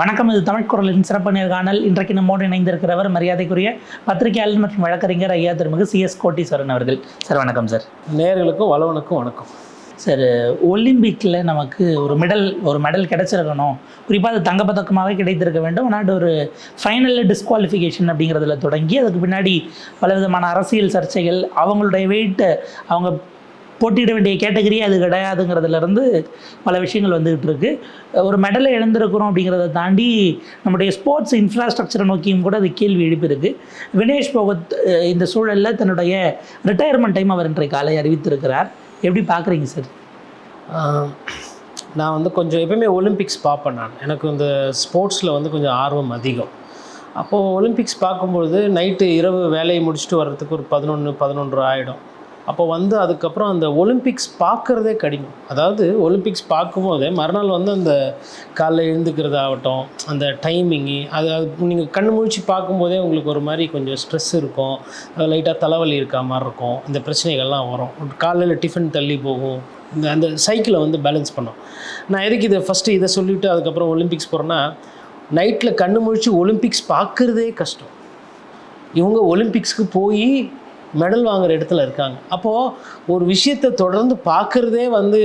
வணக்கம் இது தமிழ் குரலின் சிறப்பு நேர்காணல். இன்றைக்கு நம்மோடு இணைந்திருக்கிறவர் மரியாதைக்குரிய பத்திரிகையாளர் மற்றும் வழக்கறிஞர் ஐயா திருமிகு சிஎஸ் கோட்டீஸ்வரன் அவர்கள். சார் வணக்கம் சார். நேர்களுக்கும் வளவனுக்கும் வணக்கம். சார் ஒலிம்பிக்கில் நமக்கு ஒரு மெடல் ஒரு மெடல் கிடைச்சிருக்கணும். குறிப்பாக அது தங்கப்பதக்கமாகவே கிடைத்திருக்க வேண்டும். நாட்டு ஒரு ஃபைனலில் டிஸ்குவாலிஃபிகேஷன் அப்படிங்கிறதுல தொடங்கி அதுக்கு பின்னாடி பலவிதமான அரசியல் சர்ச்சைகள் அவங்களுடைய வெயிட்டை அவங்க போட்டியிட வேண்டிய கேட்டகரி அது கிடையாதுங்கிறதுலேருந்து பல விஷயங்கள் வந்துகிட்டு இருக்குது ஒரு மெடலை இழந்திருக்கிறோம் அப்படிங்கிறத தாண்டி நம்முடைய ஸ்போர்ட்ஸ் இன்ஃப்ராஸ்ட்ரக்சரை நோக்கியும் கூட அது கேள்வி எழுப்பியிருக்கு. வினேஷ் போகத் இந்த சூழலில் தன்னுடைய ரிட்டையர்மெண்ட் டைம் அவர் இன்றைய காலை அறிவித்திருக்கிறார். எப்படி பார்க்குறீங்க சார்? நான் வந்து கொஞ்சம் எப்பயுமே ஒலிம்பிக்ஸ் பார்ப்பேன் நான். எனக்கு இந்த ஸ்போர்ட்ஸில் வந்து கொஞ்சம் ஆர்வம் அதிகம். அப்போது ஒலிம்பிக்ஸ் பார்க்கும்பொழுது நைட்டு இரவு வேலையை முடிச்சுட்டு வர்றதுக்கு ஒரு பதினொன்று பதினொன்று ஆகிடும் அப்போ வந்து அதுக்கப்புறம் அந்த ஒலிம்பிக்ஸ் பார்க்குறதே கடினம். அதாவது ஒலிம்பிக்ஸ் பார்க்கும்போதே மறுநாள் வந்து அந்த காலைல எழுந்துக்கிறது ஆகட்டும் அந்த டைமிங்கு அது அது நீங்கள் கண்ணு முழிச்சு பார்க்கும்போதே உங்களுக்கு ஒரு மாதிரி கொஞ்சம் ஸ்ட்ரெஸ் இருக்கும். லைட்டாக தலைவலி இருக்கா மாதிரி இருக்கும். இந்த பிரச்சனைகள்லாம் வரும். காலையில் டிஃபன் தள்ளி போகும். இந்த அந்த சைக்கிளை வந்து பேலன்ஸ் பண்ணோம். நான் எதுக்கு இதை ஃபஸ்ட்டு இதை சொல்லிவிட்டு அதுக்கப்புறம் ஒலிம்பிக்ஸ் போகிறேன்னா நைட்டில் கண்ணு முழிச்சு ஒலிம்பிக்ஸ் பார்க்குறதே கஷ்டம். இவங்க ஒலிம்பிக்ஸ்க்கு போய் மெடல் வாங்குற இடத்துல இருக்காங்க. அப்போது ஒரு விஷயத்தை தொடர்ந்து பார்க்குறதே வந்து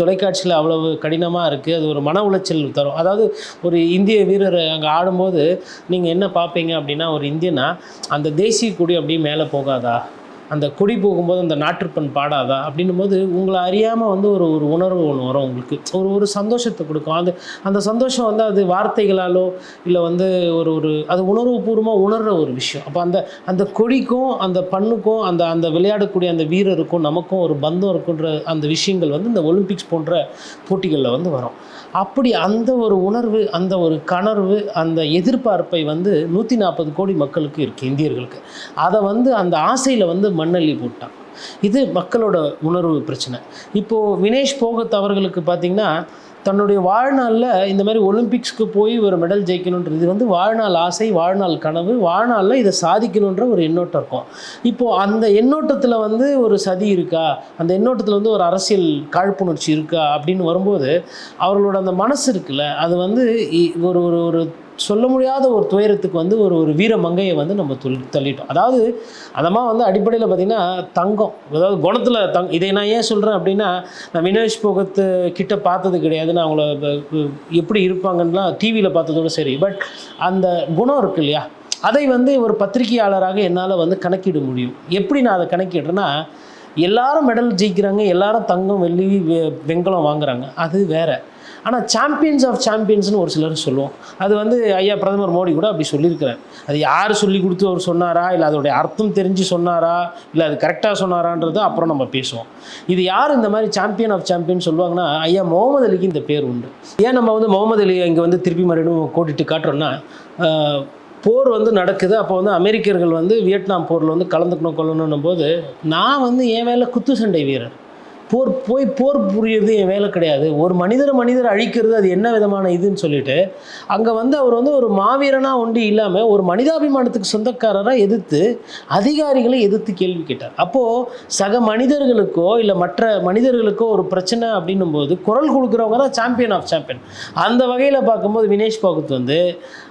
தொலைக்காட்சியில் அவ்வளவு கடினமாக இருக்குது அது ஒரு மன உளைச்சல் தரும். அதாவது ஒரு இந்திய வீரர் அங்கே ஆடும்போது நீங்கள் என்ன பார்ப்பீங்க அப்படின்னா ஒரு இந்தியனா அந்த தேசிய கொடி அப்படியே மேலே போகாதா? அந்த கொடி போகும்போது அந்த நாற்றுப்பண் பாடாதா? அப்படின்னும் போது உங்களை அறியாமல் வந்து ஒரு ஒரு உணர்வு ஒன்று வரும் உங்களுக்கு. ஒரு ஒரு சந்தோஷத்தை கொடுக்கும். அது அந்த சந்தோஷம் வந்து அது வார்த்தைகளாலோ இல்லை வந்து ஒரு ஒரு அது உணர்வுபூர்வமாக உணர்கிற ஒரு விஷயம். அப்போ அந்த அந்த கொடிக்கும் அந்த பண்ணுக்கும் அந்த அந்த விளையாடக்கூடிய அந்த வீரருக்கும் நமக்கும் ஒரு பந்தம் இருக்குன்ற அந்த விஷயங்கள் வந்து இந்த ஒலிம்பிக்ஸ் போன்ற போட்டிகளில் வந்து வரும். அப்படி அந்த ஒரு உணர்வு அந்த ஒரு கணர்வு அந்த எதிர்பார்ப்பை வந்து நூற்றி நாற்பது கோடி மக்களுக்கு இருக்குது இந்தியர்களுக்கு. அதை வந்து அந்த ஆசையில் வந்து மண்ணள்ளி போட்டான் இது மக்களோட உணர்வு பிரச்சனை. இப்போது வினேஷ் போகத் அவர்களுக்கு பார்த்திங்கன்னா தன்னுடைய வாழ்நாளில் இந்த மாதிரி ஒலிம்பிக்ஸ்க்கு போய் ஒரு மெடல் ஜெயிக்கணுன்றது இது வந்து வாழ்நாள் ஆசை வாழ்நாள் கனவு வாழ்நாளில் இதை சாதிக்கணுன்ற ஒரு எண்ணோட்டம் இருக்கும். இப்போது அந்த எண்ணோட்டத்தில் வந்து ஒரு சதி இருக்கா? அந்த எண்ணோட்டத்தில் வந்து ஒரு அரசியல் காழ்ப்புணர்ச்சி இருக்கா? அப்படின்னு வரும்போது அவர்களோட அந்த மனசு இருக்குல்ல அது வந்து இ- ஒரு ஒரு ஒரு சொல்ல முடியாத ஒரு துயரத்துக்கு வந்து ஒரு ஒரு வீர மங்கையை வந்து நம்ம துள் தள்ளிட்டோம். அதாவது அதமாக வந்து அடிப்படையில் பார்த்திங்கன்னா தங்கம். அதாவது குணத்தில் தங் இதை நான் ஏன் சொல்கிறேன் அப்படின்னா நான் வினேஷ் போகத்து கிட்ட பார்த்தது கிடையாது. நான் அவங்கள எப்படி இருப்பாங்கன்னுலாம் டிவியில் பார்த்ததோட சரி. பட் அந்த குணம் இருக்கு இல்லையா? அதை வந்து ஒரு பத்திரிகையாளராக என்னால் வந்து கணக்கிட முடியும். எப்படி நான் அதை கணக்கிடுறேன்னா எல்லாரும் மெடல் ஜெயிக்கிறாங்க எல்லாரும் தங்கம் வெள்ளி வெ- வெண்கலம் வாங்குறாங்க. அது வேறு. ஆனால் சாம்பியன்ஸ் ஆஃப் சாம்பியன்ஸ்னு ஒரு சிலர் சொல்லுவோம். அது வந்து ஐயா பிரதமர் மோடி கூட அப்படி சொல்லியிருக்கிறார். அது யார் சொல்லி கொடுத்து அவர் சொன்னாரா? இல்லை அதோடைய அர்த்தம் தெரிஞ்சு சொன்னாரா? இல்லை அது கரெக்டாக சொன்னாரான்றது அப்புறம் நம்ம பேசுவோம். இது யார் இந்த மாதிரி சாம்பியன் ஆஃப் சாம்பியன் சொல்லுவாங்கன்னா ஐயா முகமது அலிக்கு இந்த பேர் உண்டு. ஏன் நம்ம வந்து முகமது அலியை இங்கே வந்து திருப்பி மறுபடியும் கோட்டிட்டு காட்டுறோன்னா போர் வந்து நடக்குது. அப்போ வந்து அமெரிக்கர்கள் வந்து வியட்நாம் போரில் வந்து கலந்துக்கணும் கொள்ளணும் போது நான் வந்து என் வேலை குத்து சண்டை வீரர். போர் போய் போர் புரியுறது என் வேலை கிடையாது. ஒரு மனிதரை மனிதர் அழிக்கிறது அது என்ன விதமான இதுன்னு சொல்லிட்டு அங்கே வந்து அவர் வந்து ஒரு மாவீரனாக ஒண்டி இல்லாமல் ஒரு மனிதாபிமானத்துக்கு சொந்தக்காரராக எதிர்த்து அதிகாரிகளை எதிர்த்து கேள்வி கேட்டார். அப்போது சக மனிதர்களுக்கோ இல்லை மற்ற மனிதர்களுக்கோ ஒரு பிரச்சனை அப்படின்னும் போது குரல் கொடுக்குறவங்க தான் சாம்பியன் ஆஃப் சாம்பியன் அந்த வகையில் பார்க்கும்போது வினேஷ் போகத் வந்து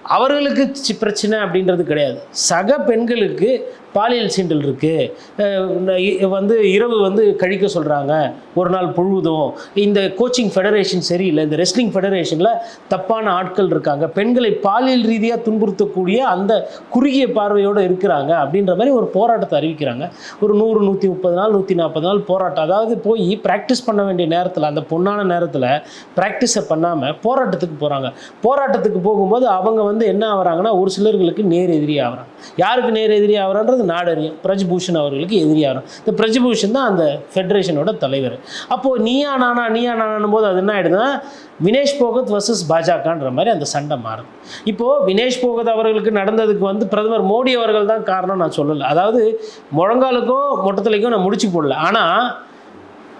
அவர்களுக்கு சி- பிரச்சனை அப்படின்றது கிடையாது. சக பெண்களுக்கு பாலியல் சீண்டல் இருக்குது வந்து இரவு வந்து கழிக்க சொல்கிறாங்க ஒரு நாள் பொழுதும். இந்த கோச்சிங் ஃபெடரேஷன் சரியில்லை இந்த ரெஸ்லிங் ஃபெடரேஷனில் தப்பான ஆட்கள் இருக்காங்க. பெண்களை பாலியல் ரீதியாக துன்புறுத்தக்கூடிய அந்த குறுகிய பார்வையோடு இருக்கிறாங்க அப்படின்ற மாதிரி ஒரு போராட்டத்தை அறிவிக்கிறாங்க. ஒரு நூறு நூற்றி முப்பது நாள் நூற்றி நாற்பது நாள் போராட்டம். அதாவது போய் ப்ராக்டிஸ் பண்ண வேண்டிய நேரத்தில் அந்த பொண்ணான நேரத்தில் ப்ராக்டிஸை பண்ணாமல் போராட்டத்துக்கு போகிறாங்க போராட்டத்துக்கு போகும்போது அவங்க வந்து என்ன ஆகுறாங்கன்னா ஒரு சிலர்களுக்கு நேர் எதிரி ஆகிறான் யாருக்கு நேர் எதிரி ஆகுறான்றது? நாடறியும் பிரஜ்பூஷன் அவர்களுக்கு எதிரி ஆகிறான். இந்த பிரஜ்பூஷன் தான் அந்த ஃபெடரேஷனோட தலைவர். அப்போது நீயா நானா நீயா நானானும் போது அது என்ன ஆயிடுதுன்னா வினேஷ் போகத் வர்சஸ் பாஜகன்ற மாதிரி அந்த சண்டை மாறும் இப்போது வினேஷ் போகத் அவர்களுக்கு நடந்ததுக்கு வந்து பிரதமர் மோடி அவர்கள் தான் காரணம் நான் சொல்லலை. அதாவது முழங்காலுக்கும் மொட்டத்தலைக்கும் நான் முடிச்சு போடல. ஆனால்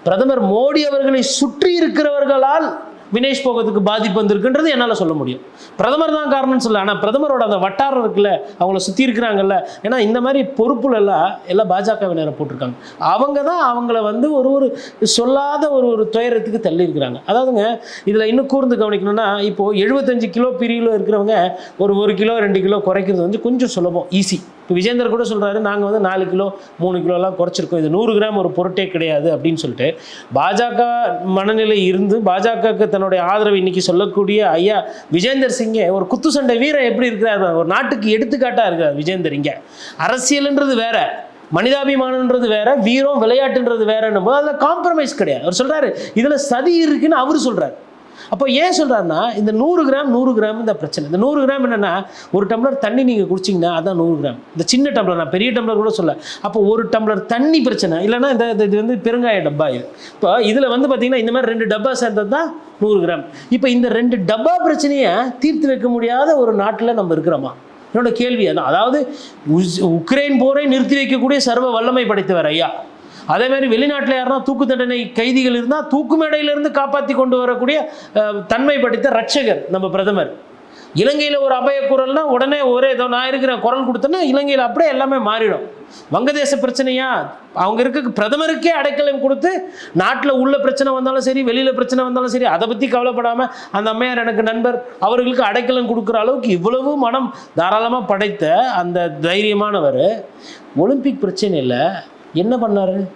பிரதமர் மோடி அவர்களை சுற்றி இருக்கிறவர்களால் வினேஷ் போகத்துக்கு பாதிப்பு வந்திருக்குன்றது என்னால் சொல்ல முடியும். பிரதமர் தான் காரணம்னு சொல்ல ஆனால் பிரதமரோட அந்த வட்டாரம் இருக்குல்ல அவங்கள சுற்றி இருக்கிறாங்கல்ல. ஏன்னா இந்த மாதிரி பொறுப்புல எல்லாம் எல்லாம் பாஜகவினரை போட்டிருக்காங்க. அவங்க தான் அவங்கள வந்து ஒரு ஒரு சொல்லாத ஒரு ஒரு துயரத்துக்கு தள்ளியிருக்கிறாங்க அதாவதுங்க இதில் இன்னும் கூர்ந்து கவனிக்கணும்னா இப்போது எழுபத்தஞ்சு கிலோ பிரிவில் இருக்கிறவங்க ஒரு ஒரு கிலோ ரெண்டு கிலோ குறைக்கிறது வந்து கொஞ்சம் சுலபம் ஈஸி இப்போ விஜேந்தர் கூட சொல்கிறாரு நாங்கள் வந்து நாலு கிலோ மூணு கிலோலாம் குறைச்சிருக்கோம். இது நூறு கிராம் ஒரு பொருட்டே கிடையாது அப்படின்னு சொல்லிட்டு பாஜக மனநிலை இருந்து பாஜகவுக்கு தன்னுடைய ஆதரவு இன்னைக்கு சொல்லக்கூடிய ஐயா விஜேந்தர் சிங்கே ஒரு குத்து சண்டை வீரர் எப்படி இருக்கிறார் ஒரு நாட்டுக்கு எடுத்துக்காட்டாக இருக்கிறார் விஜேந்தர் இங்கே. அரசியல்ன்றது வேற மனிதாபிமானன்றது வேற வீரம் விளையாட்டுன்றது வேறன்னும் போது அதில் காம்ப்ரமைஸ் கிடையாது. அவர் சொல்கிறாரு இதில் சதி இருக்குன்னு அவர் சொல்கிறார் அப்போ ஏன் சொல்கிறாருன்னா இந்த நூறு கிராம் நூறு கிராம் இந்த பிரச்சனை. இந்த நூறு கிராம் என்னென்னா ஒரு டம்ளர் தண்ணி நீங்கள் குடிச்சிங்கன்னா அதான் நூறு கிராம். இந்த சின்ன டம்ளர் நான் பெரிய டம்ளர் கூட சொல்ல. அப்போ ஒரு டம்ளர் தண்ணி பிரச்சனை. இல்லைன்னா இந்த இது வந்து பெருங்காய டப்பா இது. இப்போ இதில் வந்து பார்த்தீங்கன்னா இந்த மாதிரி ரெண்டு டப்பா சேர்ந்தது தான் நூறு கிராம். இப்போ இந்த ரெண்டு டப்பா பிரச்சனையை தீர்த்து வைக்க முடியாத ஒரு நாட்டில் நம்ம இருக்கிறோமா? என்னோட கேள்வி அதான். அதாவது உஸ்- உக்ரைன் போரை நிறுத்தி வைக்கக்கூடிய சர்வ வல்லமை படைத்தவர் ஐயா. அதே மாதிரி வெளிநாட்டில் யாருன்னா தூக்கு தண்டனை கைதிகள் இருந்தால் தூக்கு மேடையிலிருந்து காப்பாற்றி கொண்டு வரக்கூடிய தன்மை படைத்த ரட்சகர் நம்ம பிரதமர். இலங்கையில் ஒரு அபய குரல்னா உடனே ஒரே ஏதோ நான் இருக்கிறேன் குரல் கொடுத்தேன்னா இலங்கையில் அப்படியே எல்லாமே மாறிடும். வங்கதேச பிரச்சனையா? அவங்க இருக்க பிரதமருக்கே அடைக்கலம் கொடுத்து நாட்டில் உள்ள பிரச்சனை வந்தாலும் சரி வெளியில் பிரச்சனை வந்தாலும் சரி அதை பற்றி கவலைப்படாமல் அந்த அம்மையார் எனக்கு நண்பர் அவர்களுக்கு அடைக்கலம் கொடுக்குற அளவுக்கு இவ்வளவு மனம் தாராளமாக படைத்த அந்த தைரியமானவர். ஒலிம்பிக் பிரச்சனையில் என்ன பண்ணாரு?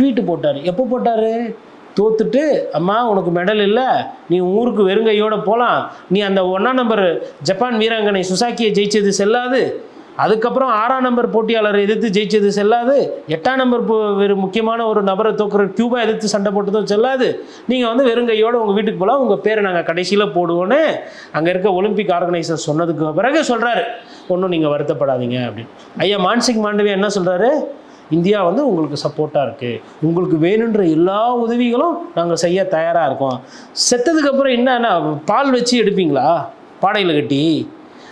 ட்வீட்டு போட்டார். எப்போ போட்டார்? தோத்துட்டு அம்மா உனக்கு மெடல் இல்லை. நீ ஊருக்கு வெறுங்கையோடு போகலாம் நீ அந்த ஒன்றாம் நம்பர் ஜப்பான் வீராங்கனை சுசாக்கியை ஜெயிச்சது செல்லாது. அதுக்கப்புறம் ஆறாம் நம்பர் போட்டியாளரை எதிர்த்து ஜெயிச்சது செல்லாது. எட்டாம் நம்பர் போ- வேறு முக்கியமான ஒரு நபரை தோக்குற கியூபா எதிர்த்து சண்டை போட்டதும் செல்லாது. நீங்கள் வந்து வெறுங்கையோடு உங்கள் வீட்டுக்கு போகலாம் உங்கள் பேரை நாங்கள் கடைசியில் போடுவோன்னு அங்கே இருக்க ஒலிம்பிக் ஆர்கனைசர் சொன்னதுக்கு பிறகு சொல்கிறாரு ஒன்றும் நீங்கள் வருத்தப்படாதீங்க அப்படின்னு. ஐயா மான்சிங் மாண்டவியா என்ன சொல்கிறாரு இந்தியா வந்து உங்களுக்கு சப்போர்ட்டாக இருக்குது உங்களுக்கு வேணுன்ற எல்லா உதவிகளும் நாங்கள் செய்ய தயாராக இருக்கோம். செத்ததுக்கப்புறம் என்னன்னா பால் வச்சு எடுப்பீங்களா? பாடையில் கட்டி.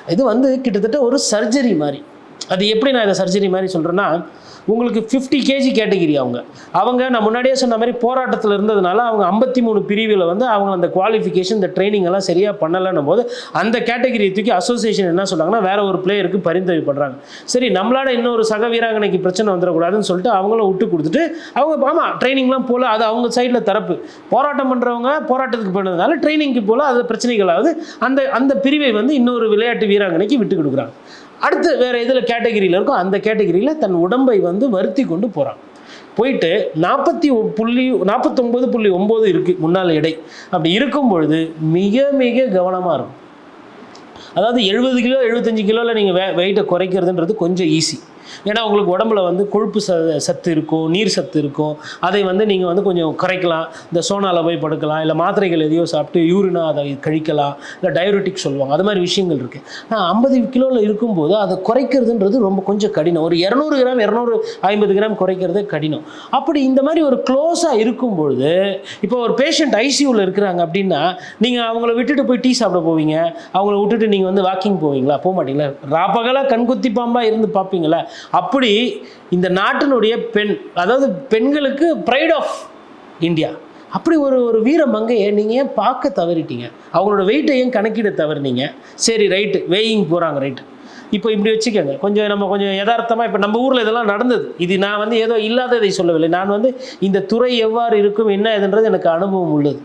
இது வந்து கிட்டத்தட்ட ஒரு சர்ஜரி மாதிரி. அது எப்படி நான் இதை சர்ஜரி மாதிரி சொல்கிறேன்னா உங்களுக்கு ஃபிஃப்டி கேஜி கேட்டகிரி அவங்க. அவங்க நான் முன்னாடியே சொன்ன மாதிரி போராட்டத்தில் இருந்ததுனால அவங்க ஐம்பத்தி மூணு பிரிவில் வந்து அவங்க அந்த குவாலிஃபிகேஷன் இந்த ட்ரைனிங் எல்லாம் சரியாக பண்ணலைன்னும் போது அந்த கேட்டகிரியை தூக்கி அசோசியேஷன் என்ன சொல்கிறாங்கன்னா வேற ஒரு பிளேயருக்கு பரிந்துரை பண்ணுறாங்க சரி நம்மளால இன்னொரு சக வீராங்கனைக்கு பிரச்சனை வந்துடக்கூடாதுன்னு சொல்லிட்டு அவங்களும் விட்டு கொடுத்துட்டு அவங்க ஆமாம் ட்ரைனிங்லாம் போகல அது அவங்க சைடில் தரப்பு. போராட்டம் பண்ணுறவங்க போராட்டத்துக்கு போனதுனால ட்ரைனிங்க்கு போல அது பிரச்சனைகளாவது அந்த அந்த பிரிவை வந்து இன்னொரு விளையாட்டு வீராங்கனைக்கு விட்டு கொடுக்குறாங்க. அடுத்து வேறு எதில் கேட்டகிரியில் இருக்கோ அந்த கேட்டகிரியில் தன் உடம்பை வந்து வருத்தி கொண்டு போகிறான் போயிட்டு நாற்பத்தி புள்ளி நாற்பத்தொம்பது புள்ளி ஒம்பது இருக்குது முன்னால் எடை. அப்படி இருக்கும் பொழுது மிக மிக கவனமாக இருக்கும். அதாவது எழுபது கிலோ எழுபத்தஞ்சு கிலோவில் நீங்கள் வெ வெயிட்டை குறைக்கிறதுன்றது கொஞ்சம் ஈஸி ஏன்னா உங்களுக்கு உடம்புல வந்து கொழுப்பு ச சத்து இருக்கும் நீர் சத்து இருக்கும். அதை வந்து நீங்கள் வந்து கொஞ்சம் குறைக்கலாம். இந்த சோனாவில் போய் படுக்கலாம். இல்லை மாத்திரைகள் எதையோ சாப்பிட்டு யூரினா அதை கழிக்கலாம். இல்லை டயபெட்டிக் சொல்லுவாங்க. அது மாதிரி விஷயங்கள் இருக்குது நான் ஐம்பது கிலோவில் இருக்கும்போது அதை குறைக்கிறதுன்றது ரொம்ப கொஞ்சம் கடினம். ஒரு இரநூறு கிராம் இரநூறு ஐம்பது கிராம் குறைக்கிறது கடினம். அப்படி இந்த மாதிரி ஒரு க்ளோஸாக இருக்கும்பொழுது இப்போ ஒரு பேஷண்ட் ஐசியூவில் இருக்கிறாங்க அப்படின்னா நீங்கள் அவங்கள விட்டுட்டு போய் டீ சாப்பிட போவீங்க. அவங்கள விட்டுட்டு நீங்கள் வந்து வாக்கிங் போவீங்களா? போக மாட்டீங்களா? ராப்பகலாக கண்குத்தி பாம்பாக இருந்து பார்ப்பீங்களா? அப்படி இந்த நாட்டினுடைய பெண் அதாவது பெண்களுக்கு ப்ரைட் ஆஃப் இந்தியா அப்படி ஒரு ஒரு வீர மங்கையை நீங்கள் ஏன் பார்க்க தவறிட்டீங்க? அவங்களோட வெயிட்டை ஏன் கணக்கிட தவறினீங்க? சரி ரைட்டு வேயிங் போகிறாங்க ரைட்டு இப்போ இப்படி வச்சுக்கோங்க. கொஞ்சம் நம்ம கொஞ்சம் யதார்த்தமாக இப்போ நம்ம ஊரில் இதெல்லாம் நடந்தது. இது நான் வந்து ஏதோ இல்லாததை சொல்லவில்லை. நான் வந்து இந்த துறை எவ்வாறு இருக்கும் என்ன இதுன்றது எனக்கு அனுபவம் உள்ளது.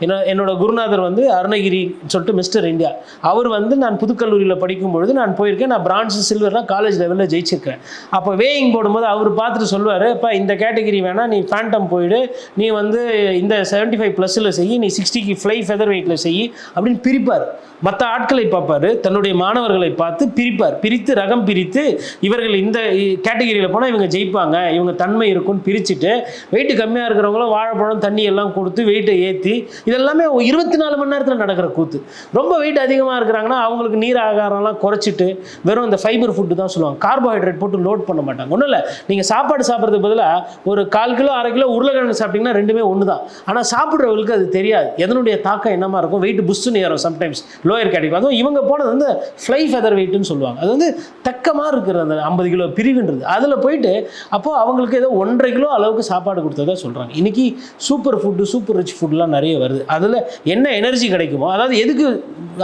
என்னோட என்னோட குருநாதர் வந்து அருணகிரி சொல்லிட்டு மிஸ்டர் இந்தியா அவர் வந்து நான் புதுக்கல்லூரியில் படிக்கும் பொழுது நான் போயிருக்கேன். நான் பிரான்ஸ் சில்வர்லாம் காலேஜ் லெவலில் ஜெயிச்சிருக்கேன். அப்போ வேயிங் போடும்போது அவர் பார்த்துட்டு சொல்லுவார் இப்போ இந்த கேட்டகரி வேணால் நீ ஃபேண்டம் போயிடு. நீ வந்து இந்த 75 ஃபைவ் ப்ளஸில் செய். நீ சிக்ஸ்டிக்கு ஃப்ளை ஃபெதர் வெயிட்டில் செய். அப்படின்னு பிரிப்பார். மற்ற ஆட்களை பார்ப்பார். தன்னுடைய மாணவர்களை பார்த்து பிரிப்பார். பிரித்து ரகம் பிரித்து இவர்கள் இந்த கேட்டகரியில் போனால் இவங்க ஜெயிப்பாங்க. இவங்க தன்மை இருக்கும்னு பிரிச்சுட்டு வெயிட்டு கம்மியாக இருக்கிறவங்களும் வாழைப்பழம் தண்ணி எல்லாம் கொடுத்து வெயிட்டை ஏற்றி இதெல்லாமே இருபத்தி நாலு மணி நேரத்தில் நடக்கிற கூத்து. ரொம்ப வெயிட் அதிகமாக இருக்கிறாங்கன்னா அவங்களுக்கு நீர் ஆகாரம்லாம் குறைச்சிட்டு வெறும் இந்த ஃபைபர் ஃபுட்டு தான் சொல்லுவாங்க. கார்போஹைட்ரேட் போட்டு லோட் பண்ண மாட்டாங்க. ஒன்றும் இல்லை. நீங்கள் சாப்பாடு சாப்பிட்றதுக்கு பதிலாக ஒரு கால் கிலோ அரை கிலோ உருளைக்கிழங்கு சாப்பிட்டீங்கன்னா ரெண்டுமே ஒன்று தான் ஆனால் சாப்பிட்றவங்களுக்கு அது தெரியாது. எதனுடைய தாக்கம் என்னமா இருக்கும்? வெயிட் புஷ்ஷுன்னு ஏறும் சம்டைம்ஸ் லோயர் கேட்டகரி அதுவும் இவங்க போனது வந்து ஃப்ளை ஃபெதர் வெயிட்னு சொல்லுவாங்க. அது வந்து தக்கமாக இருக்கிற அந்த ஐம்பது கிலோ பிரிவுன்றது. அதில் போயிட்டு அப்போது அவங்களுக்கு ஏதோ ஒன்றரை கிலோ அளவுக்கு சாப்பாடு கொடுத்ததா சொல்கிறாங்க இன்றைக்கி சூப்பர் ஃபுட்டு சூப்பர் ரிச் ஃபுட்லாம் நிறைய தன்மை வருது. அதில் என்ன எனர்ஜி கிடைக்குமோ அதாவது எதுக்கு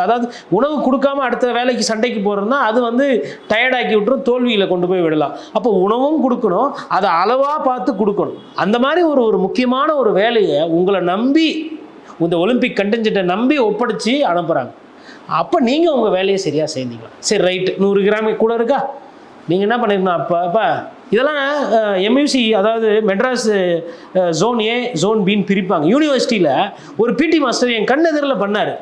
அதாவது உணவு கொடுக்காம அடுத்த வேலைக்கு சண்டைக்கு போகிறோம்னா அது வந்து டயர்டாக்கி விட்டுரும் தோல்வியில் கொண்டு போய் விடலாம். அப்போ உணவும் கொடுக்கணும் அதை அளவாக பார்த்து கொடுக்கணும். அந்த மாதிரி ஒரு ஒரு முக்கியமான ஒரு வேலையை உங்களை நம்பி இந்த ஒலிம்பிக் கண்டென்ஜென்ட்டை நம்பி ஒப்படைச்சி அனுப்புகிறாங்க அப்போ நீங்கள் உங்கள் வேலையை சரியாக செய்தீங்களா சரி ரைட்டு நூறு கிராம் கூட இருக்கா? நீங்கள் என்ன பண்ணிருக்கணும் அப்போ அப்போ இதெல்லாம் எம்யூசி அதாவது மெட்ராஸ் ஜோன் ஏ ஜோன் பின்னு பிரிப்பாங்க. யூனிவர்சிட்டியில் ஒரு பிடி மாஸ்டர் என் கண்ணெதிரில் பண்ணார்.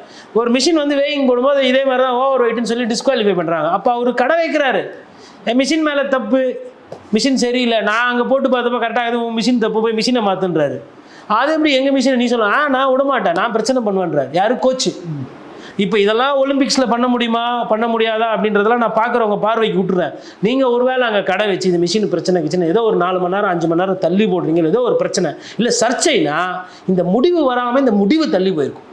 ஒரு மிஷின் வந்து வேயிங் போடும்போது இதே மாதிரி தான் ஓவர் வெயிட்னு சொல்லி டிஸ்குவாலிஃபை பண்ணுறாங்க அப்போ அவர் கடை வைக்கிறாரு. மிஷின் மேலே தப்பு. மிஷின் சரியில்லை. நான் அங்கே போட்டு பார்த்தப்ப கரெக்டாக எதுவும் மிஷின் தப்பு. போய் மிஷினை மாற்றுன்றாரு அது எப்படி எங்கள் மிஷினை நீ சொல்லலாம் ஆ நான் விட மாட்டேன் நான் பிரச்சனை பண்ணுவேன்றார். யாரும் கோச்சு இப்போ இதெல்லாம் ஒலிம்பிக்ஸில் பண்ண முடியுமா? பண்ண முடியாதா? அப்படின்றதெல்லாம் நான் பார்க்குறவங்க பார்வைக்கு விட்டுறேன் நீங்கள் ஒருவேளை அங்கே கடை வச்சு இந்த மிஷின் பிரச்சனை கிச்சனை ஏதோ ஒரு நாலு மணி நேரம் அஞ்சு மணி நேரம் தள்ளி போடுறீங்க ஏதோ ஒரு பிரச்சனை. இல்லை சர்ச்சைனா இந்த முடிவு வராமல் இந்த முடிவு தள்ளி போயிருக்கும்.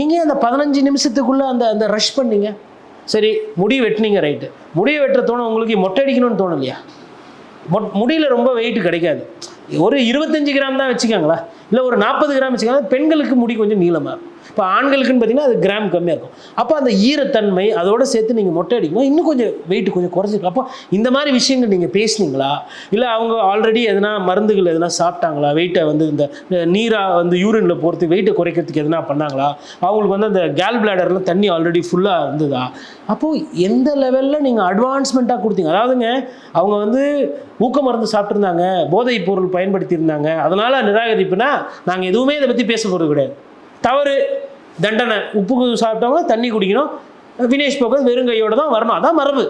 நீங்கள் அந்த பதினஞ்சு நிமிஷத்துக்குள்ளே அந்த அந்த ரஷ் பண்ணீங்க. சரி முடி வெட்டினீங்க ரைட்டு முடியை வெட்டுற தோணும் உங்களுக்கு மொட்டை அடிக்கணும்னு தோணும் இல்லையா மொட் முடியில் ரொம்ப வெயிட் கிடைக்காது. ஒரு இருபத்தஞ்சு கிராம் தான் வச்சுக்கோங்களா இல்லை ஒரு நாற்பது கிராம் வச்சுக்கோங்க பெண்களுக்கு முடி கொஞ்சம் நீளமாக இருக்கும். இப்போ ஆண்களுக்குன்னு பார்த்தீங்கன்னா அது கிராம் கம்மியாக இருக்கும். அப்போ அந்த ஈரத்தன்மை அதோட சேர்த்து நீங்கள் மொட்டை அடிக்கணும் இன்னும் கொஞ்சம் வெயிட் கொஞ்சம் குறைஞ்சிருக்கும். அப்போ இந்த மாதிரி விஷயங்கள் நீங்கள் பேசுனீங்களா? இல்லை அவங்க ஆல்ரெடி எதனா மருந்துகள் எதனா சாப்பிட்டாங்களா? வெயிட்டை வந்து இந்த நீராக வந்து யூரினில் போகிறது வெயிட்டை குறைக்கிறதுக்கு எதனா பண்ணாங்களா? அவங்களுக்கு வந்து அந்த கேல் பிளாடரில் தண்ணி ஆல்ரெடி ஃபுல்லாக இருந்ததா? அப்போது எந்த லெவலில் நீங்கள் அட்வான்ஸ்மெண்ட்டாக கொடுத்தீங்க? அதாவதுங்க அவங்க வந்து ஊக்க மருந்து சாப்பிட்ருந்தாங்க போதைப் பொருள் பயன்படுத்தியிருந்தாங்க அதனால் நிராகரிப்புனா நாங்கள் எதுவுமே இதை பற்றி பேச போகிறது கிடையாது. தவறு தண்டனை உப்பு சாப்பிட்டவங்க தண்ணி குடிக்கணும். வினேஷ் போகத் வெறும் கையோடு தான் வரணும். அதான் மரபு.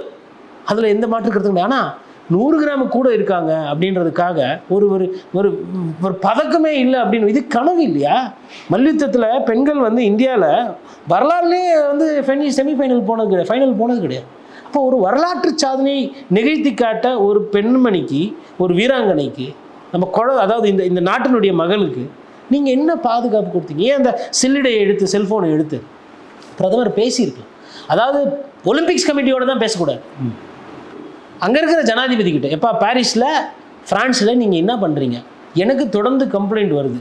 அதில் எந்த மாற்று கருத்து கிடையாது. ஆனால் நூறு கிராம் கூட இருக்காங்க அப்படின்றதுக்காக ஒரு ஒரு ஒரு ஒரு பதக்கமே இல்லை அப்படின்னு இது கனவு இல்லையா? மல்யுத்தத்தில் பெண்கள் வந்து இந்தியாவில் வரலாறுலேயே வந்து ஃபெனி செமிஃபைனல் போனது கிடையாது. ஃபைனல் போனது கிடையாது. அப்போ ஒரு வரலாற்று சாதனை நிகழ்த்தி காட்ட ஒரு பெண்மணிக்கு ஒரு வீராங்கனைக்கு நம்ம குழ அதாவது இந்த இந்த நாட்டினுடைய மகளுக்கு நீங்கள் என்ன பாதுகாப்பு கொடுத்தீங்க? ஏன் அந்த சில்லிடையை எடுத்து செல்ஃபோனை எடுத்து? பிரதமர் பேசியிருக்கலாம். அதாவது ஒலிம்பிக்ஸ் கமிட்டியோடு தான் பேசக்கூடாது. அங்கே இருக்கிற ஜனாதிபதி கிட்ட எப்பா பாரிஸில் ஃப்ரான்ஸில் நீங்கள் என்ன பண்ணுறீங்க எனக்கு தொடர்ந்து கம்ப்ளைண்ட் வருது.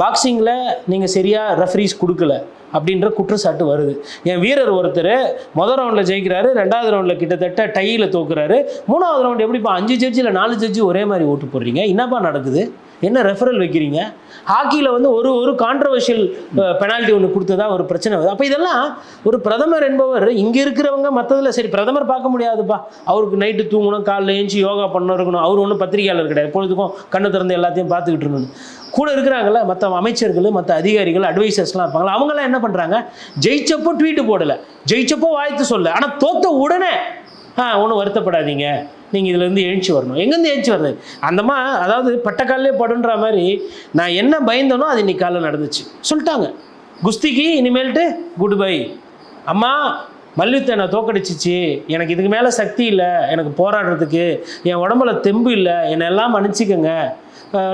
பாக்ஸிங்கில் நீங்கள் சரியாக ரெஃபரீஸ் கொடுக்கல அப்படின்ற குற்றச்சாட்டு வருது. என் வீரர் ஒருத்தர் முதல் ரவுண்டில் ஜெயிக்கிறாரு ரெண்டாவது ரவுண்டில் கிட்டத்தட்ட டையில் தோக்குறாரு. மூணாவது ரவுண்ட் எப்படிப்பா அஞ்சு ஜட்ஜில் இல்லை நாலு ஜட்ஜி ஒரே மாதிரி ஓட்டு போடுறீங்க? என்னப்பா நடக்குது? என்ன ரெஃபரல் வைக்கிறீங்க? ஹாக்கியில் வந்து ஒரு ஒரு கான்ட்ரவர்ஷியல் பெனால்ட்டி ஒன்று கொடுத்ததா ஒரு பிரச்சனை வருது. அப்போ இதெல்லாம் ஒரு பிரதமர் என்பவர் இங்கே இருக்கிறவங்க மற்றதில் சரி பிரதமர் பார்க்க முடியாதுப்பா. அவருக்கு நைட்டு தூங்கணும் காலைல ஏஞ்சி யோகா பண்ணணும் இருக்கணும். அவர் ஒன்றும் பத்திரிகையாளர் கிடையாது. பொழுதுக்கும் கண்ணு திறந்து எல்லாத்தையும் பார்த்துக்கிட்டு இருக்கணும். கூட இருக்கிறாங்கல்ல மற்ற அமைச்சர்கள் மற்ற அதிகாரிகள் அட்வைசர்ஸ்லாம் இருப்பாங்களா அவங்களாம் என்ன பண்ணுறாங்க ஜெயிச்சப்போ ட்வீட்டு போடலை. ஜெயிச்சப்போ வாழ்த்து சொல்ல. ஆனால் தோத்த உடனே ஆ ஒன்றும் வருத்தப்படாதீங்க. நீங்கள் இதுலேருந்து எழுச்சி வரணும். எங்கேருந்து எழுச்சி வருது அந்தம்மா அதாவது பட்டக்காலே படுன்ற மாதிரி நான் என்ன பயந்தனோ அது இன்னைக்கு காலைல நடந்துச்சு. சொல்லிட்டாங்க. குஸ்திக்கு இனிமேல்ட்டு குட் பை அம்மா மல்யுத்த என்னை தோக்கடிச்சிச்சு. எனக்கு இதுக்கு மேலே சக்தி இல்லை. எனக்கு போராடுறதுக்கு என் உடம்புல தெம்பு இல்லை. என்னை எல்லாம் மன்னிச்சிக்கங்க.